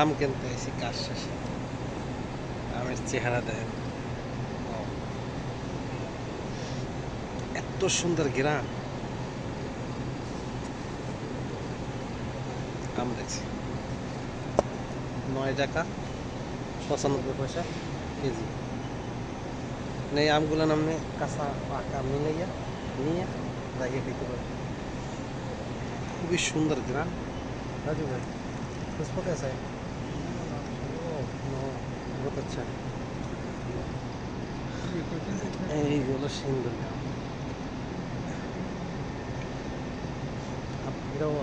আম কিনতে আইসি কাজ শেষে। আমের চেহারা দেন এত সুন্দর গ্রাম। আম দেখছি। নয় টাকা, পঁচানব্বই পয়সা কেজি। নেই, আমগুলো নামনে কাঁচা পাকা মিলাইয়া নিয়ে লাগিয়ে দিতে পারবে খুবই সুন্দর গ্রাম। রাজু ভাই খুশ পথে আছে? बहुत अच्छा है এইগুলো সুন্দর গ্রাম अब मेरा वो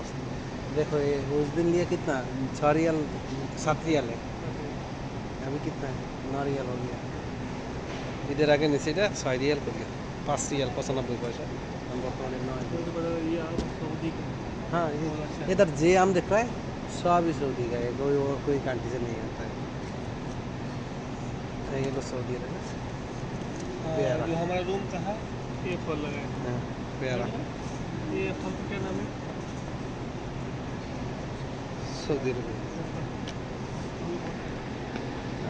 देखो ये उस दिन लिया कितना छः रियल सात रियल है अभी कितना है नौ रियल हो गया ঈদের আগে নিচে এটা ছয় রিয়াল করি পাঁচ রিয়াল পঁচানব্বই পয়সা हम বর্তমানে নয় हाँ ये- इधर जे आम देख रहा है सब ही सऊदी का है कोई और कोई कंट्री से नहीं आता है ये तो सऊदी है प्यारा। जो हमारा रूम का है ये फल लगा है हाँ, प्यारा ये फल का क्या नाम है সৌদি আরবে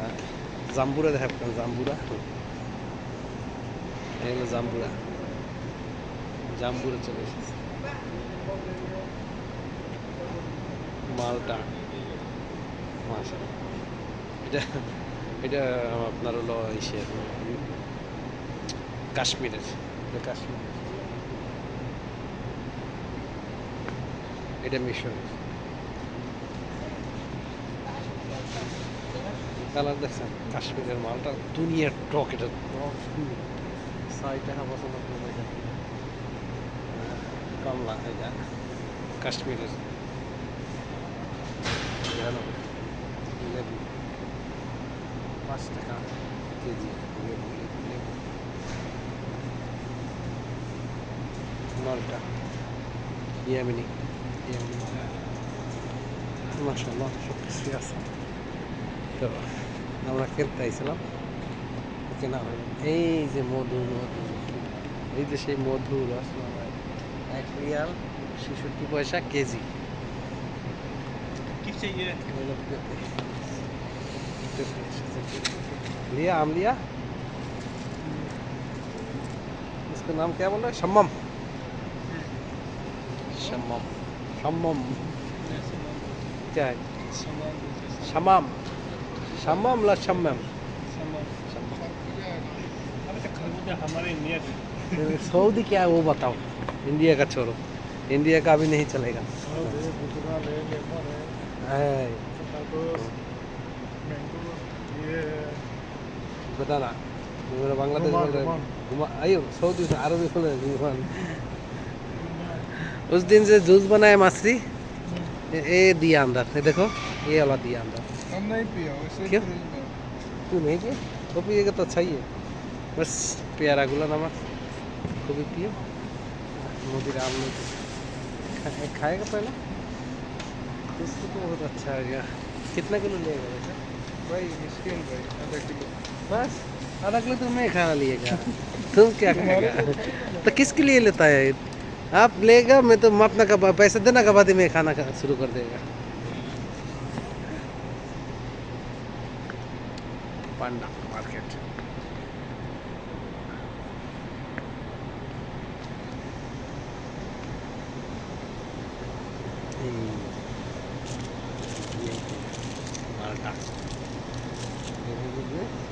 আর জাম্বুরা দেখা পেলাম জাম্বুরা এই হলো জাম্বুরা জাম্বুরা চলে এসেছে মালটা মাশা এটা এটা আপনার হলো ইসের কাশ্মীরের। এটা কাশ্মীর। এটা মিশরের কালার দেখছেন? কাশ্মীরের মালটা দুনিয়ার টক এটা টাকা পছন্দ করবে এটা। কমলা এটা কাশ্মীরের। লেবু। পাঁচ টাকা। কেজি। মালটা। ইয়ামিনি। ইয়ামিনি মাসাল্লাহ সব কিছুই আছে। তো আমরা কিনতে আইছিলাম। কেনা হয় এই যে মধু মধু। এই যে সেই মধু রসমালাই। এক রিয়াল ছেষট্টি পয়সা কেজি। लिया आम लिया इसका नाम क्या बोल रहा है शम्मम शम्मम शम्मम क्या है शमाम शम्मम ला शम्मम अभी तक खरबूजा हमारे इंडिया में सऊदी क्या है वो बताओ इंडिया का छोड़ो इंडिया का अभी नहीं चलेगा है, बताना मेरा बांग्लादेश घुमा, बोल रहे घुमा। घुमा आइयो सऊदी से अरबी बोल रहे घुमान उस दिन से जूस बनाए मछली ये ये दिया अंदर ये देखो ये वाला दिया अंदर हम नहीं पिया वैसे क्यों? तू नहीं पिए वो पिएगा तो अच्छा ही है बस प्यारा गुला नमक खूबी पियो मोदी राम ने तो खा- खाएगा पहले इसको तो बहुत अच्छा हो गया कितना किलो लेगा वैसे भाई भाई आधा किलो बस आधा किलो तो खाना लिएगा तुम क्या खाएगा तो किसके लिए लेता है आप लेगा मैं तो मापना का पैसा देना के बाद ही मैं खाना खा शुरू कर देगा पांडा मार्केट Mm-hmm.